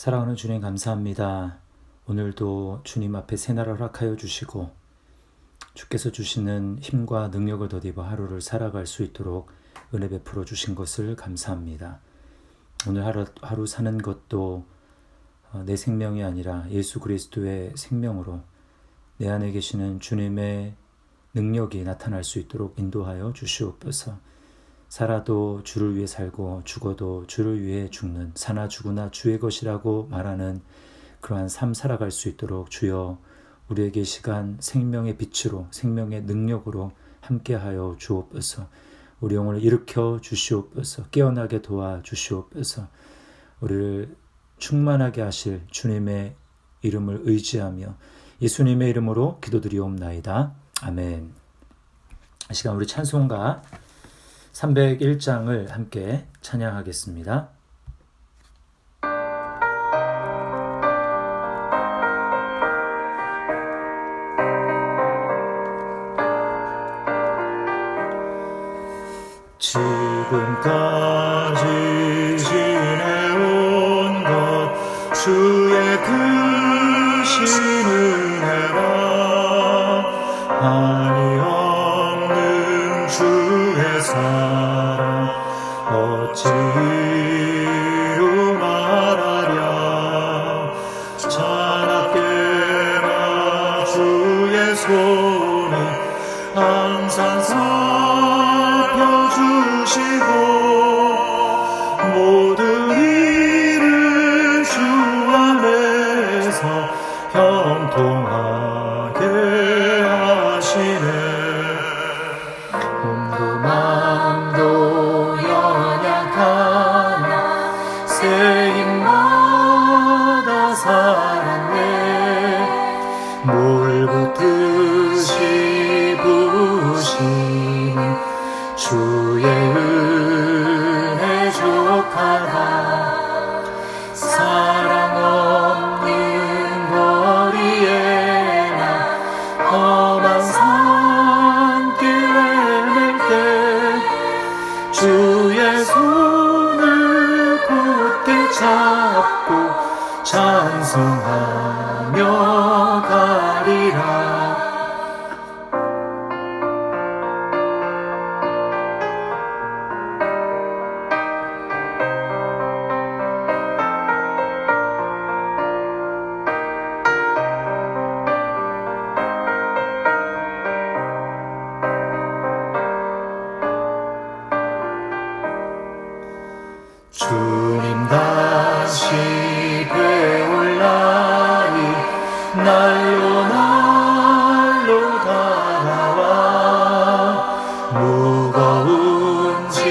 사랑하는 주님 감사합니다. 오늘도 주님 앞에 새날 허락하여 주시고 주께서 주시는 힘과 능력을 더입어 하루를 살아갈 수 있도록 은혜 베풀어 주신 것을 감사합니다. 오늘 하루, 하루 사는 것도 어, 내 생명이 아니라 예수 그리스도의 생명으로 내 안에 계시는 주님의 능력이 나타날 수 있도록 인도하여 주시옵소서. 살아도 주를 위해 살고 죽어도 주를 위해 죽는 사나 죽으나 주의 것이라고 말하는 그러한 삶 살아갈 수 있도록 주여 우리에게 시간 생명의 빛으로 생명의 능력으로 함께하여 주옵소서. 우리 영혼을 일으켜 주시옵소서. 깨어나게 도와 주시옵소서. 우리를 충만하게 하실 주님의 이름을 의지하며 예수님의 이름으로 기도드리옵나이다. 아멘. 이 시간 우리 찬송가 301장을 함께 찬양하겠습니다. 지금까지 지내온 것 주의 크신 은혜가 찬송하며 가리라 무거운 짐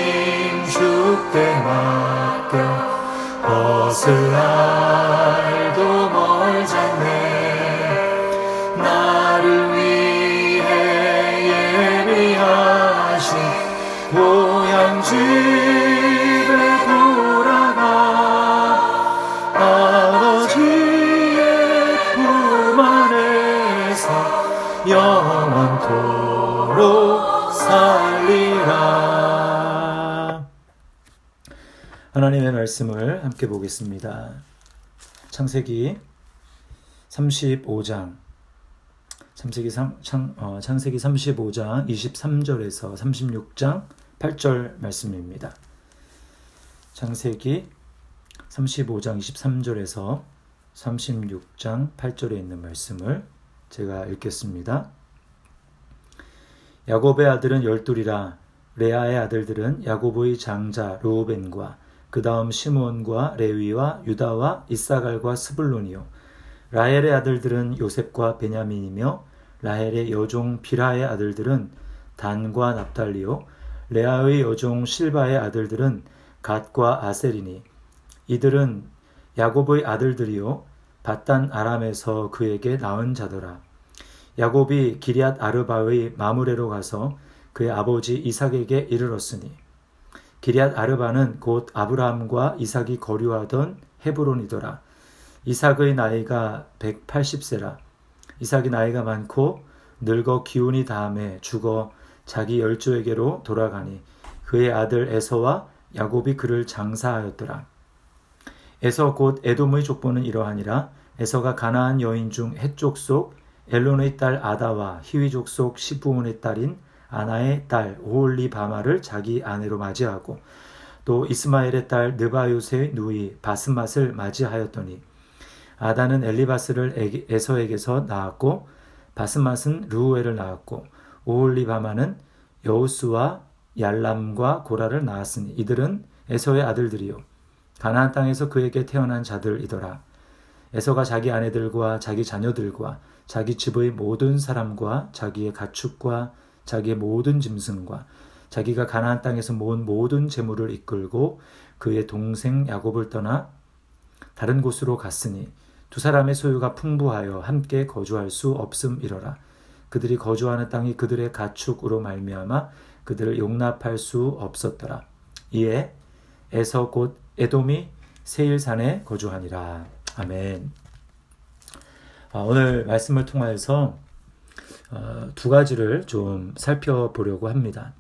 주께 맡겨. 날 말씀을 함께 보겠습니다. 창세기 35장 창세기, 3, 창, 어, 창세기 35장 23절에서 36장 8절 말씀입니다. 창세기 35장 23절에서 36장 8절에 있는 말씀을 제가 읽겠습니다. 야곱의 아들은 열둘이라 레아의 아들들은 야곱의 장자 르우벤과 그 다음 시므온과 레위와 유다와 이사갈과 스불론이요. 라헬의 아들들은 요셉과 베냐민이며 라헬의 여종 비라의 아들들은 단과 납달리요. 레아의 여종 실바의 아들들은 갓과 아셀이니. 이들은 야곱의 아들들이요. 바단 아람에서 그에게 낳은 자더라. 야곱이 기리앗 아르바의 마무레로 가서 그의 아버지 이삭에게 이르렀으니 기리앗 아르바는 곧 아브라함과 이삭이 거류하던 헤브론이더라. 이삭의 나이가 180세라. 이삭이 나이가 많고 늙어 기운이 다음에 죽어 자기 열조에게로 돌아가니 그의 아들 에서와 야곱이 그를 장사하였더라. 에서 곧 에돔의 족보는 이러하니라. 에서가 가나안 여인 중 헷족 속 엘론의 딸 아다와 히위족 속 시부온의 딸인 아나의 딸 오홀리 바마를 자기 아내로 맞이하고 또 이스마엘의 딸 느바요스의 누이 바스맛을 맞이하였더니 아다는 엘리바스를 에서에게서 낳았고 바스맛은 루우엘을 낳았고 오홀리 바마는 여우스와 얄람과 고라를 낳았으니 이들은 에서의 아들들이요. 가나안 땅에서 그에게 태어난 자들이더라. 에서가 자기 아내들과 자기 자녀들과 자기 집의 모든 사람과 자기의 가축과 자기의 모든 짐승과 자기가 가나안 땅에서 모은 모든 재물을 이끌고 그의 동생 야곱을 떠나 다른 곳으로 갔으니 두 사람의 소유가 풍부하여 함께 거주할 수 없음이러라. 그들이 거주하는 땅이 그들의 가축으로 말미암아 그들을 용납할 수 없었더라. 이에 에서 곧 에돔이 세일산에 거주하니라. 아멘. 아, 오늘 말씀을 통하여서 어, 두 가지를 좀 살펴보려고 합니다.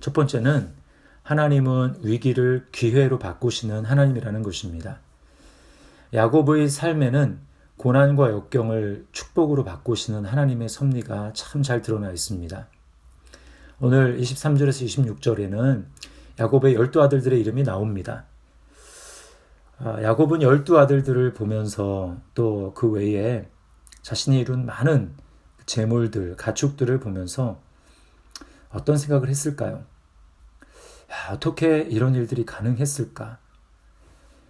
첫 번째는 하나님은 위기를 기회로 바꾸시는 하나님이라는 것입니다. 야곱의 삶에는 고난과 역경을 축복으로 바꾸시는 하나님의 섭리가 참 잘 드러나 있습니다. 오늘 23절에서 26절에는 야곱의 열두 아들들의 이름이 나옵니다. 아, 야곱은 열두 아들들을 보면서 또 그 외에 자신이 이룬 많은 재물들, 가축들을 보면서 어떤 생각을 했을까요? 야, 어떻게 이런 일들이 가능했을까?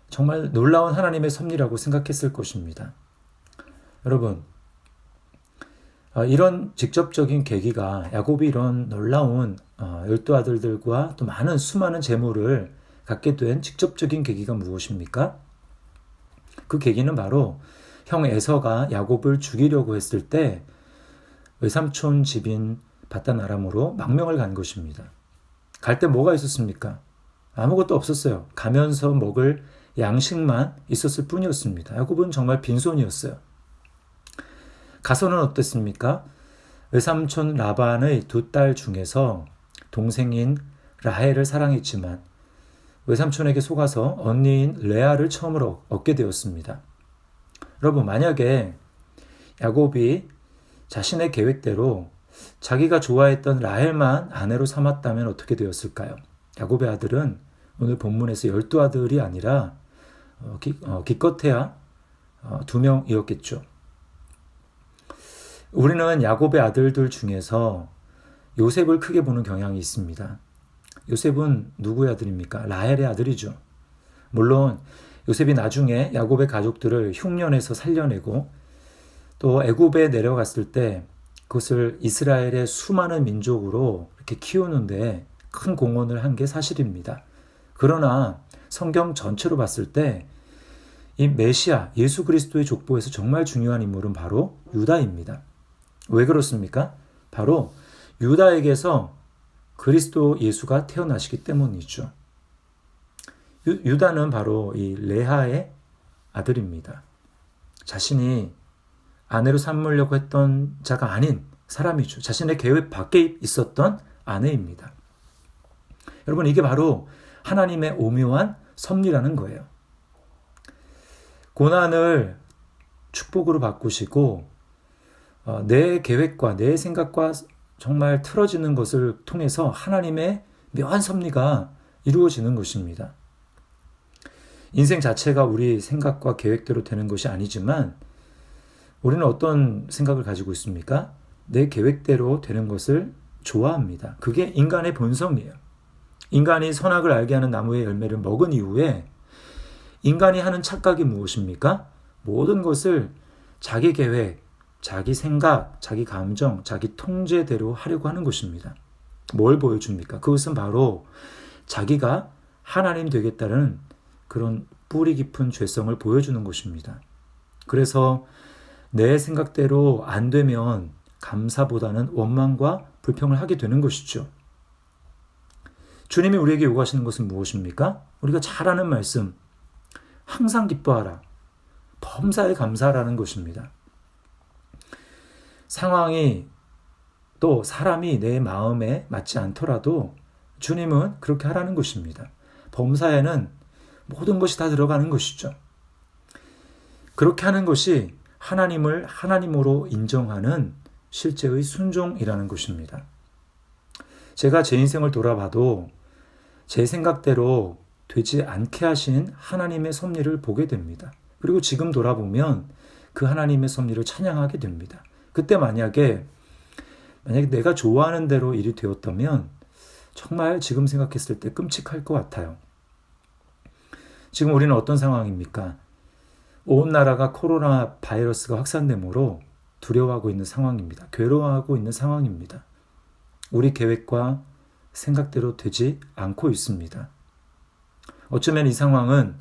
정말 놀라운 하나님의 섭리라고 생각했을 것입니다. 여러분, 어, 이런 직접적인 계기가 야곱이 이런 놀라운 어, 열두 아들들과 또 많은 수많은 재물을 갖게 된 직접적인 계기가 무엇입니까? 그 계기는 바로 형 에서가 야곱을 죽이려고 했을 때 외삼촌 집인 바단 아람으로 망명을 간 것입니다. 갈 때 뭐가 있었습니까? 아무것도 없었어요. 가면서 먹을 양식만 있었을 뿐이었습니다. 야곱은 정말 빈손이었어요. 가서는 어땠습니까? 외삼촌 라반의 두 딸 중에서 동생인 라헬을 사랑했지만 외삼촌에게 속아서 언니인 레아를 처음으로 얻게 되었습니다. 여러분, 만약에 야곱이 자신의 계획대로 자기가 좋아했던 라헬만 아내로 삼았다면 어떻게 되었을까요? 야곱의 아들은 오늘 본문에서 열두 아들이 아니라 어, 기, 어, 기껏해야 어, 두 명이었겠죠. 우리는 야곱의 아들들 중에서 요셉을 크게 보는 경향이 있습니다. 요셉은 누구의 아들입니까? 라헬의 아들이죠. 물론 요셉이 나중에 야곱의 가족들을 흉년에서 살려내고 또 애굽에 내려갔을 때 그것을 이스라엘의 수많은 민족으로 이렇게 키우는데 큰 공헌을 한 게 사실입니다. 그러나 성경 전체로 봤을 때 이 메시아 예수 그리스도의 족보에서 정말 중요한 인물은 바로 유다입니다. 왜 그렇습니까? 바로 유다에게서 그리스도 예수가 태어나시기 때문이죠. 유, 다는 바로 이 레하의 아들입니다. 자신이 아내로 삼으려고 했던 자가 아닌 사람이죠. 자신의 계획 밖에 있었던 아내입니다. 여러분, 이게 바로 하나님의 오묘한 섭리라는 거예요. 고난을 축복으로 바꾸시고 어, 내 계획과 내 생각과 정말 틀어지는 것을 통해서 하나님의 묘한 섭리가 이루어지는 것입니다. 인생 자체가 우리 생각과 계획대로 되는 것이 아니지만 우리는 어떤 생각을 가지고 있습니까? 내 계획대로 되는 것을 좋아합니다. 그게 인간의 본성이에요. 인간이 선악을 알게 하는 나무의 열매를 먹은 이후에 인간이 하는 착각이 무엇입니까? 모든 것을 자기 계획, 자기 생각, 자기 감정, 자기 통제대로 하려고 하는 것입니다. 뭘 보여줍니까? 그것은 바로 자기가 하나님 되겠다는 그런 뿌리 깊은 죄성을 보여주는 것입니다. 그래서 내 생각대로 안 되면 감사보다는 원망과 불평을 하게 되는 것이죠. 주님이 우리에게 요구하시는 것은 무엇입니까? 우리가 잘 아는 말씀, 항상 기뻐하라. 범사에 감사라는 것입니다. 상황이 또 사람이 내 마음에 맞지 않더라도 주님은 그렇게 하라는 것입니다. 범사에는 모든 것이 다 들어가는 것이죠. 그렇게 하는 것이 하나님을 하나님으로 인정하는 실제의 순종이라는 것입니다. 제가 제 인생을 돌아봐도 제 생각대로 되지 않게 하신 하나님의 섭리를 보게 됩니다. 그리고 지금 돌아보면 그 하나님의 섭리를 찬양하게 됩니다. 그때 만약에 만약에 내가 좋아하는 대로 일이 되었다면 정말 지금 생각했을 때 끔찍할 것 같아요. 지금 우리는 어떤 상황입니까? 온 나라가 코로나 바이러스가 확산됨으로 두려워하고 있는 상황입니다. 괴로워하고 있는 상황입니다. 우리 계획과 생각대로 되지 않고 있습니다. 어쩌면 이 상황은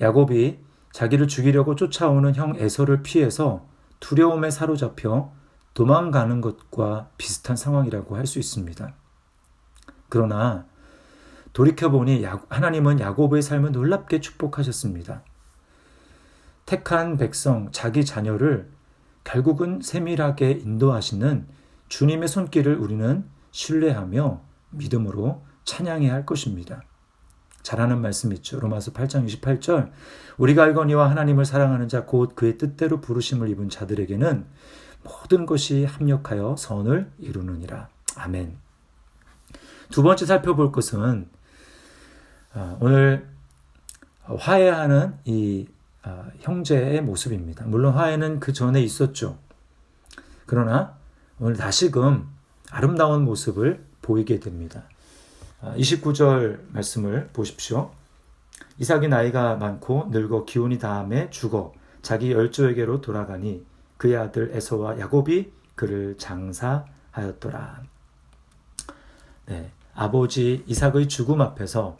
야곱이 자기를 죽이려고 쫓아오는 형 에서를 피해서 두려움에 사로잡혀 도망가는 것과 비슷한 상황이라고 할 수 있습니다. 그러나 돌이켜보니 하나님은 야곱의 삶을 놀랍게 축복하셨습니다. 택한 백성, 자기 자녀를 결국은 세밀하게 인도하시는 주님의 손길을 우리는 신뢰하며 믿음으로 찬양해야 할 것입니다. 잘하는 말씀 있죠. 로마서 8장 28절. 우리가 알거니와 하나님을 사랑하는 자 곧 그의 뜻대로 부르심을 입은 자들에게는 모든 것이 합력하여 선을 이루느니라. 아멘. 두 번째 살펴볼 것은 어, 오늘 화해하는 이 어, 형제의 모습입니다. 물론 화해는 그 전에 있었죠. 그러나 오늘 다시금 아름다운 모습을 보이게 됩니다. 29절 아, 말씀을 보십시오. 이삭이 나이가 많고 늙어 기운이 다음에 죽어 자기 열조에게로 돌아가니 그의 아들 에서와 야곱이 그를 장사하였더라. 네, 아버지 이삭의 죽음 앞에서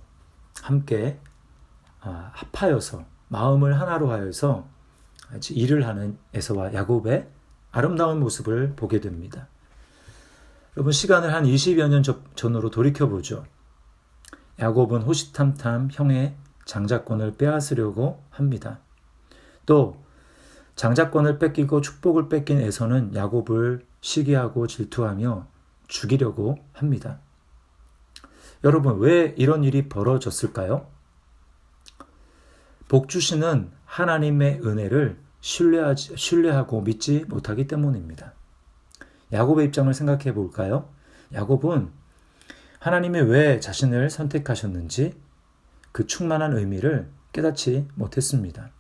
함께 아, 합하여서 마음을 하나로 하여서 일을 하는 에서와 야곱의 아름다운 모습을 보게 됩니다. 여러분 시간을 한 20여 년 전으로 돌이켜 보죠. 야곱은 호시탐탐 형의 장자권을 빼앗으려고 합니다. 또 장자권을 뺏기고 축복을 뺏긴 에서는 야곱을 시기하고 질투하며 죽이려고 합니다. 여러분 왜 이런 일이 벌어졌을까요? 복 주시는 하나님의 은혜를 신뢰하지, 신뢰하고 믿지 못하기 때문입니다. 야곱의 입장을 생각해 볼까요? 야곱은 하나님이 왜 자신을 선택하셨는지 그 충만한 의미를 깨닫지 못했습니다.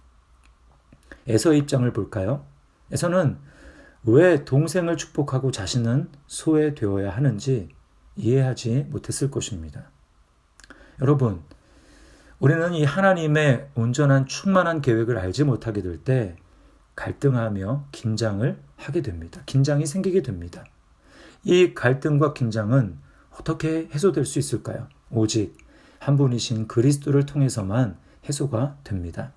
에서의 입장을 볼까요? 에서는 왜 동생을 축복하고 자신은 소외되어야 하는지 이해하지 못했을 것입니다. 여러분, 우리는 이 하나님의 온전한 충만한 계획을 알지 못하게 될 때 갈등하며 긴장을 하게 됩니다. 긴장이 생기게 됩니다. 이 갈등과 긴장은 어떻게 해소될 수 있을까요? 오직 한 분이신 그리스도를 통해서만 해소가 됩니다.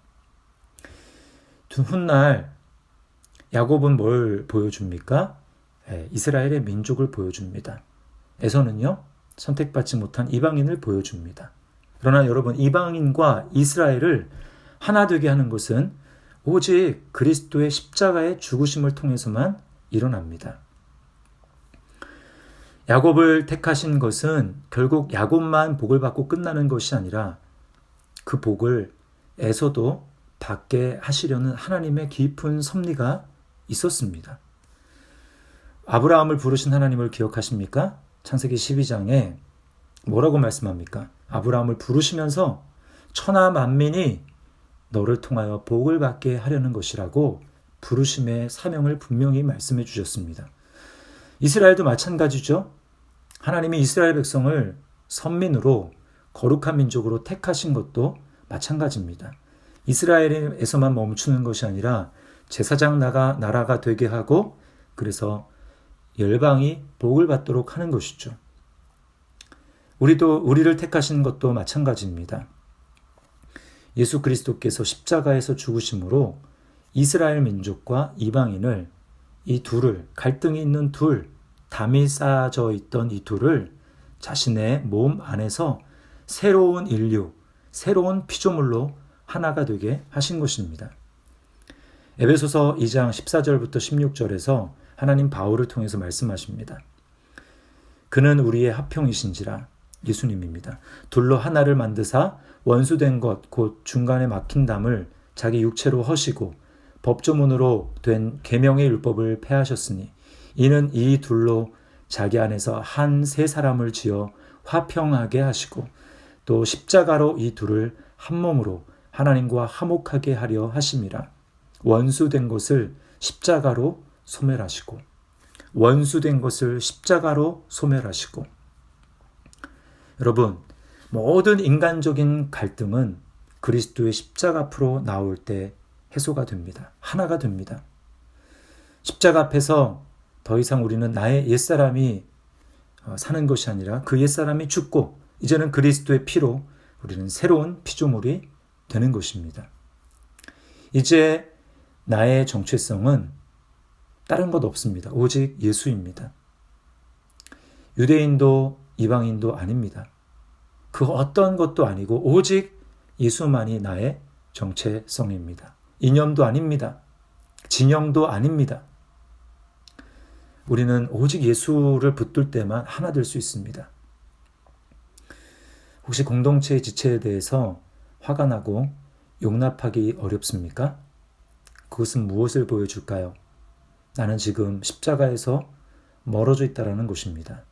훗날 야곱은 뭘 보여줍니까? 예, 이스라엘의 민족을 보여줍니다. 에서는요, 선택받지 못한 이방인을 보여줍니다. 그러나 여러분, 이방인과 이스라엘을 하나 되게 하는 것은 오직 그리스도의 십자가의 죽으심을 통해서만 일어납니다. 야곱을 택하신 것은 결국 야곱만 복을 받고 끝나는 것이 아니라 그 복을 에서도 받게 하시려는 하나님의 깊은 섭리가 있었습니다. 아브라함을 부르신 하나님을 기억하십니까? 창세기 12장에 뭐라고 말씀합니까? 아브라함을 부르시면서 천하 만민이 너를 통하여 복을 받게 하려는 것이라고 부르심의 사명을 분명히 말씀해 주셨습니다. 이스라엘도 마찬가지죠. 하나님이 이스라엘 백성을 선민으로 거룩한 민족으로 택하신 것도 마찬가지입니다. 이스라엘에서만 멈추는 것이 아니라 제사장 나가 나라가 되게 하고 그래서 열방이 복을 받도록 하는 것이죠. 우리도 우리를 택하신 것도 마찬가지입니다. 예수 그리스도께서 십자가에서 죽으심으로 이스라엘 민족과 이방인을 이 둘을 갈등이 있는 둘 담이 쌓아져 있던 이 둘을 자신의 몸 안에서 새로운 인류, 새로운 피조물로 하나가 되게 하신 것입니다. 에베소서 2장 14절부터 16절에서 하나님 바울을 통해서 말씀하십니다. 그는 우리의 합형이신지라 예수님입니다. 둘로 하나를 만드사 원수된 것 곧 중간에 막힌 담을 자기 육체로 허시고 법조문으로 된 계명의 율법을 폐하셨으니 이는 이 둘로 자기 안에서 한 세 사람을 지어 화평하게 하시고 또 십자가로 이 둘을 한 몸으로 하나님과 화목하게 하려 하심이라 원수된 것을 십자가로 소멸하시고 원수된 것을 십자가로 소멸하시고 여러분 모든 인간적인 갈등은 그리스도의 십자가 앞으로 나올 때 해소가 됩니다. 하나가 됩니다. 십자가 앞에서 더 이상 우리는 나의 옛사람이 어, 사는 것이 아니라 그 옛사람이 죽고 이제는 그리스도의 피로 우리는 새로운 피조물이 되는 것입니다. 이제 나의 정체성은 다른 것 없습니다. 오직 예수입니다. 유대인도 이방인도 아닙니다. 그 어떤 것도 아니고 오직 예수만이 나의 정체성입니다. 이념도 아닙니다. 진영도 아닙니다. 우리는 오직 예수를 붙들 때만 하나 될 수 있습니다. 혹시 공동체의 지체에 대해서 화가 나고 용납하기 어렵습니까? 그것은 무엇을 보여줄까요? 나는 지금 십자가에서 멀어져 있다라는 것입니다.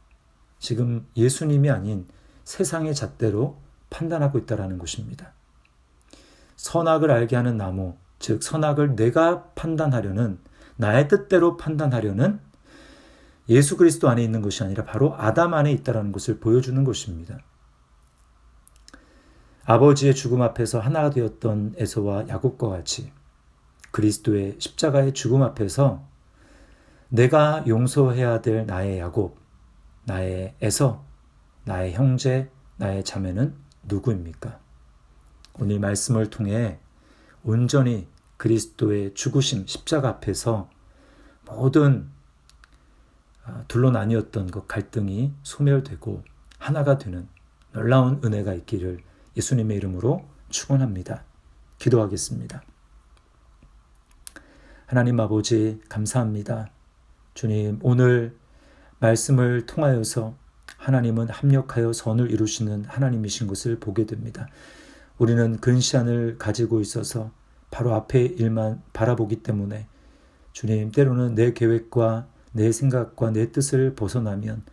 지금 예수님이 아닌 세상의 잣대로 판단하고 있다라는 것입니다. 선악을 알게 하는 나무, 즉 선악을 내가 판단하려는 나의 뜻대로 판단하려는 예수 그리스도 안에 있는 것이 아니라 바로 아담 안에 있다라는 것을 보여주는 것입니다. 아버지의 죽음 앞에서 하나가 되었던 에서와 야곱과 같이 그리스도의 십자가의 죽음 앞에서 내가 용서해야 될 나의 야곱, 나의 에서, 나의 형제, 나의 자매는 누구입니까? 오늘 말씀을 통해 온전히 그리스도의 죽으심 십자가 앞에서 모든 아, 둘로 나뉘었던 그 갈등이 소멸되고 하나가 되는 놀라운 은혜가 있기를 예수님의 이름으로 축원합니다. 기도하겠습니다. 하나님 아버지 감사합니다. 주님 오늘 말씀을 통하여서 하나님은 합력하여 선을 이루시는 하나님이신 것을 보게 됩니다. 우리는 근시안을 가지고 있어서 바로 앞의 일만 바라보기 때문에 주님 때로는 내 계획과 내 생각과 내 뜻을 벗어나면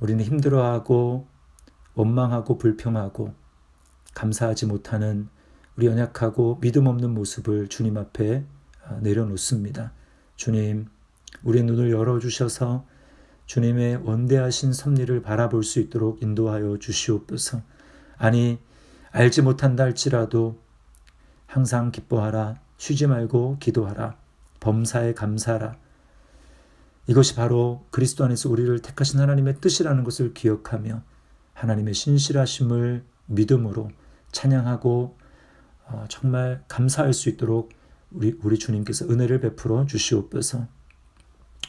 우리는 힘들어하고 원망하고 불평하고 감사하지 못하는 우리 연약하고 믿음 없는 모습을 주님 앞에 아, 내려놓습니다. 주님, 우리 눈을 열어주셔서 주님의 원대하신 섭리를 바라볼 수 있도록 인도하여 주시옵소서. 아니, 알지 못한다 할지라도 항상 기뻐하라, 쉬지 말고 기도하라, 범사에 감사하라. 이것이 바로 그리스도 안에서 우리를 택하신 하나님의 뜻이라는 것을 기억하며 하나님의 신실하심을 믿음으로 찬양하고 어, 정말 감사할 수 있도록 우리, 우리 주님께서 은혜를 베풀어 주시옵소서.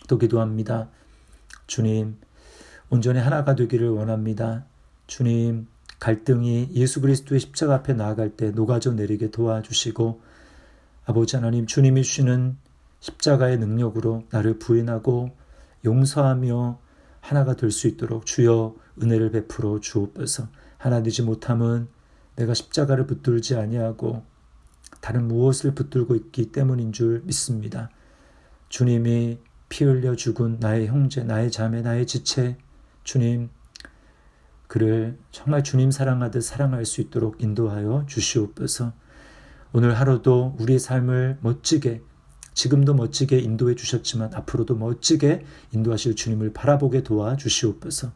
또 기도합니다. 주님, 온전히 하나가 되기를 원합니다. 주님, 갈등이 예수 그리스도의 십자가 앞에 나아갈 때 녹아져 내리게 도와주시고, 아버지 하나님, 주님이 주시는 십자가의 능력으로 나를 부인하고 용서하며 하나가 될 수 있도록 주여 은혜를 베풀어 주옵소서. 하나 되지 못함은 내가 십자가를 붙들지 아니하고 다른 무엇을 붙들고 있기 때문인 줄 믿습니다. 주님이 피 흘려 죽은 나의 형제, 나의 자매, 나의 지체, 주님, 그를 정말 주님 사랑하듯 사랑할 수 있도록 인도하여 주시옵소서. 오늘 하루도 우리의 삶을 멋지게, 지금도 멋지게 인도해 주셨지만 앞으로도 멋지게 인도하실 주님을 바라보게 도와 주시옵소서.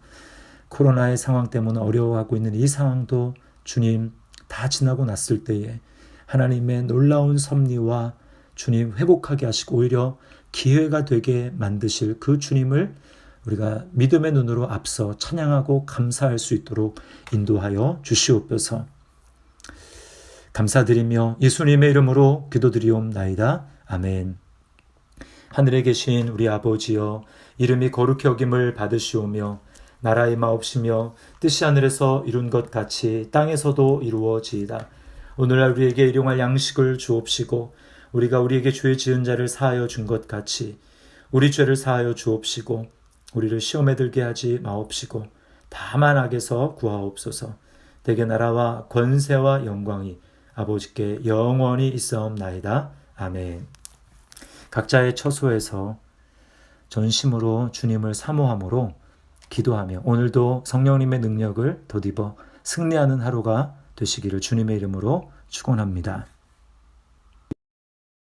코로나의 상황 때문에 어려워하고 있는 이 상황도 주님 다 지나고 났을 때에 하나님의 놀라운 섭리와 주님 회복하게 하시고 오히려 기회가 되게 만드실 그 주님을 우리가 믿음의 눈으로 앞서 찬양하고 감사할 수 있도록 인도하여 주시옵소서. 감사드리며 예수님의 이름으로 기도드리옵나이다. 아멘. 하늘에 계신 우리 아버지여 이름이 거룩히 여김을 받으시오며 나라의 마옵시며 뜻이 하늘에서 이룬 것 같이 땅에서도 이루어지이다. 오늘날 우리에게 일용할 양식을 주옵시고 우리가 우리에게 죄 지은 자를 사하여 준 것 같이 우리 죄를 사하여 주옵시고 우리를 시험에 들게 하지 마옵시고 다만 악에서 구하옵소서. 대개 나라와 권세와 영광이 아버지께 영원히 있사옵나이다. 아멘. 각자의 처소에서 전심으로 주님을 사모함으로 기도하며 오늘도 성령님의 능력을 덧입어 승리하는 하루가 되시기를 주님의 이름으로 축원합니다.